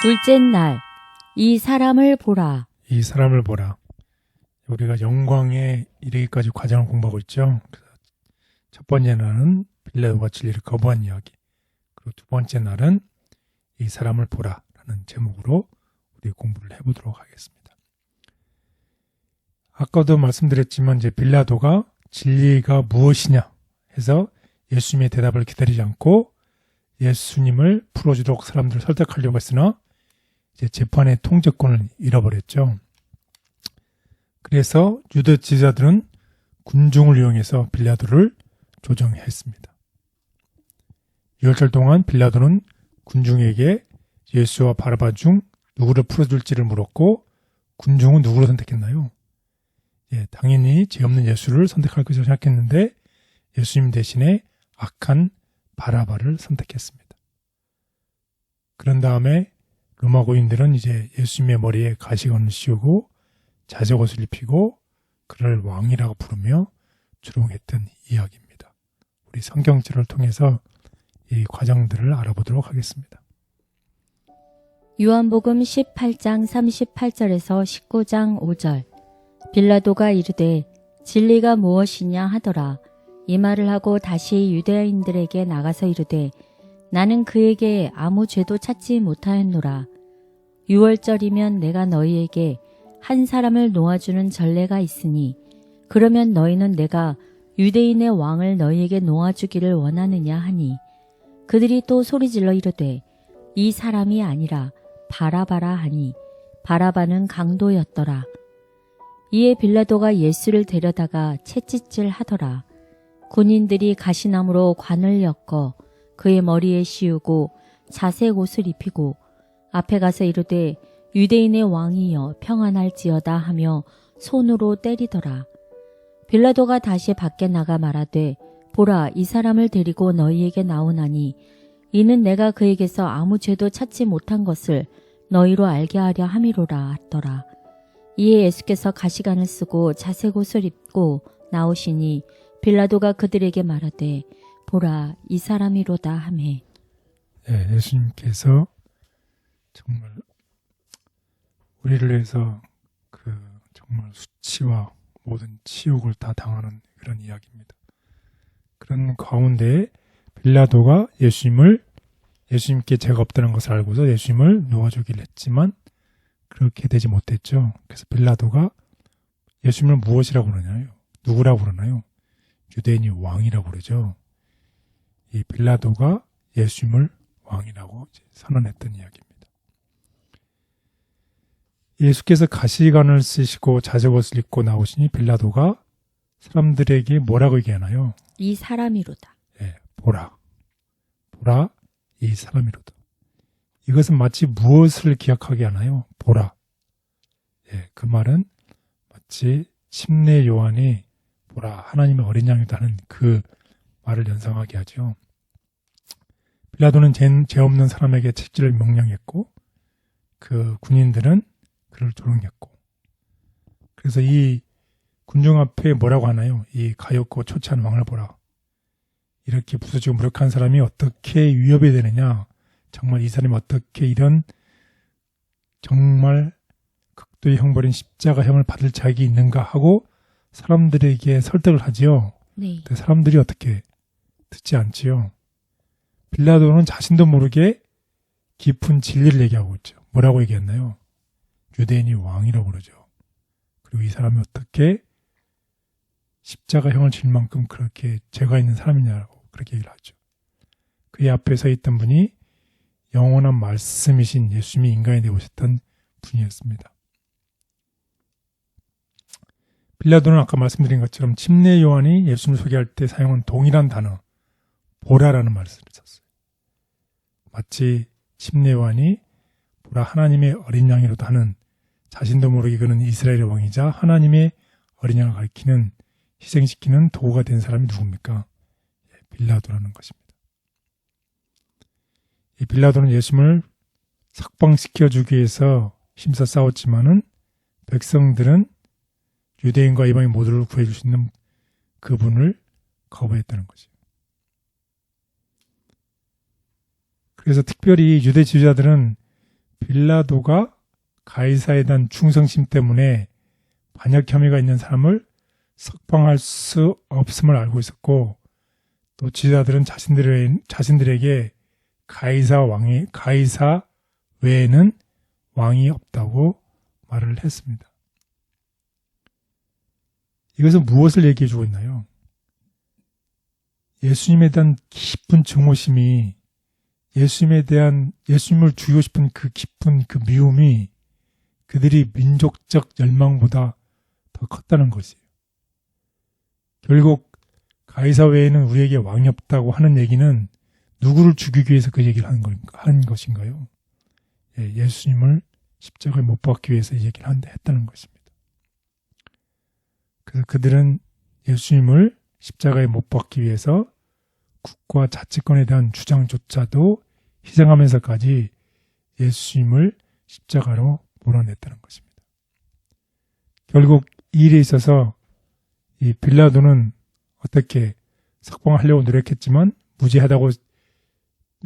둘째 날, 이 사람을 보라. 이 사람을 보라. 우리가 영광에 이르기까지 과정을 공부하고 있죠. 첫 번째 날은 빌라도가 진리를 거부한 이야기. 그리고 두 번째 날은 이 사람을 보라라는 제목으로 우리 공부를 해보도록 하겠습니다. 아까도 말씀드렸지만 이제 빌라도가 진리가 무엇이냐 해서 예수님의 대답을 기다리지 않고 예수님을 풀어주도록 사람들을 설득하려고 했으나 이제 재판의 통제권을 잃어버렸죠. 그래서 유대 지자들은 군중을 이용해서 빌라도를 조정했습니다. 6개월 동안 빌라도는 군중에게 예수와 바라바 중 누구를 풀어줄지를 물었고 군중은 누구를 선택했나요? 예, 당연히 죄 없는 예수를 선택할 것이라고 생각했는데 예수님 대신에 악한 바라바를 선택했습니다. 그런 다음에 로마 고인들은 이제 예수님의 머리에 가시관을 씌우고 자적옷을 입히고 그를 왕이라고 부르며 조롱했던 이야기입니다. 우리 성경지를 통해서 이 과정들을 알아보도록 하겠습니다. 요한복음 18장 38절에서 19장 5절. 빌라도가 이르되 진리가 무엇이냐 하더라. 이 말을 하고 다시 유대인들에게 나가서 이르되 나는 그에게 아무 죄도 찾지 못하였노라. 6월절이면 내가 너희에게 한 사람을 놓아주는 전례가 있으니 그러면 너희는 내가 유대인의 왕을 너희에게 놓아주기를 원하느냐 하니 그들이 또 소리질러 이르되 이 사람이 아니라 바라바라 하니 바라바는 강도였더라. 이에 빌라도가 예수를 데려다가 채찍질 하더라. 군인들이 가시나무로 관을 엮어 그의 머리에 씌우고 자색 옷을 입히고 앞에 가서 이르되 유대인의 왕이여 평안할지어다 하며 손으로 때리더라. 빌라도가 다시 밖에 나가 말하되 보라 이 사람을 데리고 너희에게 나오나니 이는 내가 그에게서 아무 죄도 찾지 못한 것을 너희로 알게 하려 함이로라 하더라. 이에 예수께서 가시관을 쓰고 자색 옷을 입고 나오시니 빌라도가 그들에게 말하되 보라 이 사람이로다 하매 예, 예수님께서 정말 우리를 위해서 그 정말 수치와 모든 치욕을 다 당하는 그런 이야기입니다. 그런 가운데 빌라도가 예수님을 예수님께 죄가 없다는 것을 알고서 예수님을 놓아주기를 했지만 그렇게 되지 못했죠. 그래서 빌라도가 예수님을 무엇이라고 그러나요? 누구라고 그러나요? 유대인이 왕이라고 그러죠. 이 빌라도가 예수님을 왕이라고 선언했던 이야기입니다. 예수께서 가시관을 쓰시고 자적옷을 입고 나오시니 빌라도가 사람들에게 뭐라고 얘기하나요? 이 사람이로다. 예, 보라. 보라, 이 사람이로다. 이것은 마치 무엇을 기억하게 하나요? 보라. 예, 그 말은 마치 침례 요한이 보라, 하나님의 어린 양이다 하는 그 말을 연상하게 하죠. 빌라도는 죄, 죄 없는 사람에게 책지를 명령했고, 그 군인들은 그를 조롱했고, 그래서 이 군중 앞에 뭐라고 하나요? 이 가엾고 초췌한 왕을 보라. 이렇게 부서지고 무력한 사람이 어떻게 위협이 되느냐? 정말 이 사람이 어떻게 이런 정말 극도의 형벌인 십자가형을 받을 자격이 있는가 하고 사람들에게 설득을 하지요. 네. 근데 사람들이 어떻게 듣지 않지요. 빌라도는 자신도 모르게 깊은 진리를 얘기하고 있죠. 뭐라고 얘기했나요? 유대인이 왕이라고 그러죠. 그리고 이 사람이 어떻게 십자가형을 질 만큼 그렇게 죄가 있는 사람이냐고 그렇게 얘기를 하죠. 그의 앞에 서 있던 분이 영원한 말씀이신 예수님이 인간이 되어 오셨던 분이었습니다. 빌라도는 아까 말씀드린 것처럼 침례 요한이 예수님을 소개할 때 사용한 동일한 단어 보라라는 말을 썼어요. 마치 침례 요한이 보라 하나님의 어린 양이로도 하는 자신도 모르게 그는 이스라엘의 왕이자 하나님의 어린 양을 가리키는 희생시키는 도구가 된 사람이 누굽니까? 예, 빌라도라는 것입니다. 이 빌라도는 예수님을 석방시켜 주기 위해서 힘써 싸웠지만은 백성들은 유대인과 이방인 모두를 구해줄 수 있는 그분을 거부했다는 거죠. 그래서 특별히 유대 지도자들은 빌라도가 가이사에 대한 충성심 때문에 반역 혐의가 있는 사람을 석방할 수 없음을 알고 있었고 또 지도자들은 자신들의, 자신들에게 가이사 왕이 가이사 외에는 왕이 없다고 말을 했습니다. 이것은 무엇을 얘기해 주고 있나요? 예수님에 대한 깊은 증오심이 예수님에 대한 예수님을 죽이고 싶은 그 깊은 그 미움이 그들이 민족적 열망보다 더 컸다는 것이에요. 결국 가이사 외에는 우리에게 왕이 없다고 하는 얘기는 누구를 죽이기 위해서 그 얘기를 한, 걸, 한 것인가요? 예, 예수님을 십자가에 못 박기 위해서 이 얘기를 한다 했다는 것입니다. 그래서 그들은 예수님을 십자가에 못 박기 위해서 국가 자치권에 대한 주장조차도 희생하면서까지 예수님을 십자가로 몰아냈다는 것입니다. 결국 이 일에 있어서 이 빌라도는 어떻게 석방하려고 노력했지만 무죄하다고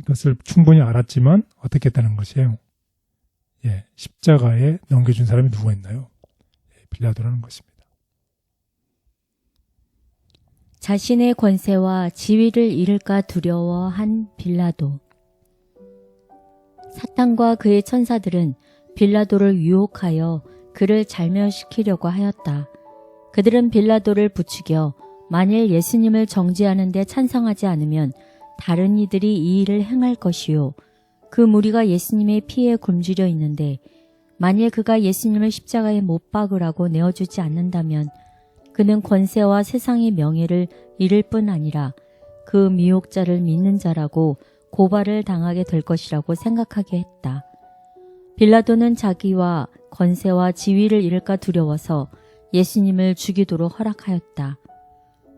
것을 충분히 알았지만 어떻게 했다는 것이에요. 예, 십자가에 넘겨준 사람이 누구였나요? 예, 빌라도라는 것입니다. 자신의 권세와 지위를 잃을까 두려워한 빌라도. 사탄과 그의 천사들은 빌라도를 유혹하여 그를 잘멸시키려고 하였다. 그들은 빌라도를 부추겨 만일 예수님을 정죄하는 데 찬성하지 않으면 다른 이들이 이 일을 행할 것이요. 그 무리가 예수님의 피에 굶주려 있는데 만일 그가 예수님을 십자가에 못 박으라고 내어주지 않는다면 그는 권세와 세상의 명예를 잃을 뿐 아니라 그 미혹자를 믿는 자라고 고발을 당하게 될 것이라고 생각하게 했다. 빌라도는 자기와 권세와 지위를 잃을까 두려워서 예수님을 죽이도록 허락하였다.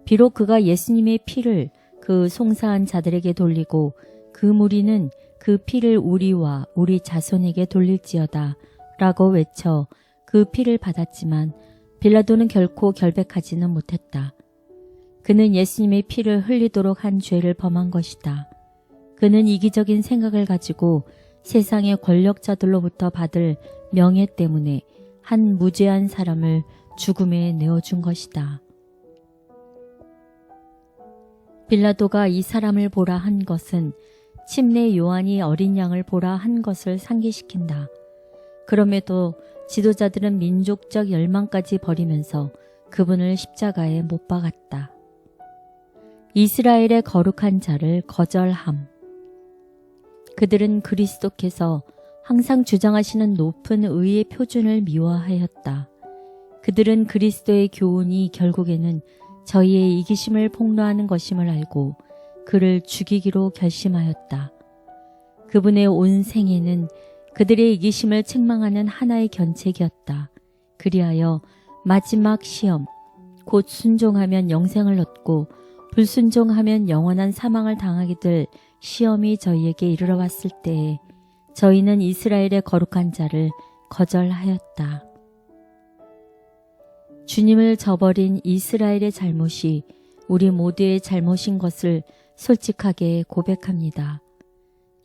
비록 그가 예수님의 피를 그 송사한 자들에게 돌리고 그 무리는 그 피를 우리와 우리 자손에게 돌릴지어다 라고 외쳐 그 피를 받았지만 빌라도는 결코 결백하지는 못했다. 그는 예수님의 피를 흘리도록 한 죄를 범한 것이다. 그는 이기적인 생각을 가지고 세상의 권력자들로부터 받을 명예 때문에 한 무죄한 사람을 죽음에 내어준 것이다. 빌라도가 이 사람을 보라 한 것은 침례 요한이 어린 양을 보라 한 것을 상기시킨다. 그럼에도 지도자들은 민족적 열망까지 버리면서 그분을 십자가에 못 박았다. 이스라엘의 거룩한 자를 거절함. 그들은 그리스도께서 항상 주장하시는 높은 의의 표준을 미워하였다. 그들은 그리스도의 교훈이 결국에는 저희의 이기심을 폭로하는 것임을 알고 그를 죽이기로 결심하였다. 그분의 온 생애는 그들의 이기심을 책망하는 하나의 견책이었다. 그리하여 마지막 시험, 곧 순종하면 영생을 얻고 불순종하면 영원한 사망을 당하게 될 시험이 저희에게 이르러 왔을 때에 저희는 이스라엘의 거룩한 자를 거절하였다. 주님을 저버린 이스라엘의 잘못이 우리 모두의 잘못인 것을 솔직하게 고백합니다.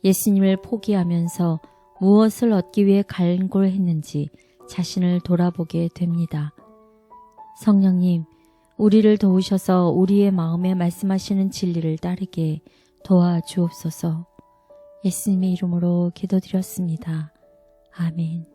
예수님을 포기하면서 무엇을 얻기 위해 갈골했는지 자신을 돌아보게 됩니다. 성령님, 우리를 도우셔서 우리의 마음에 말씀하시는 진리를 따르게 도와주옵소서. 예수님의 이름으로 기도드렸습니다. 아멘.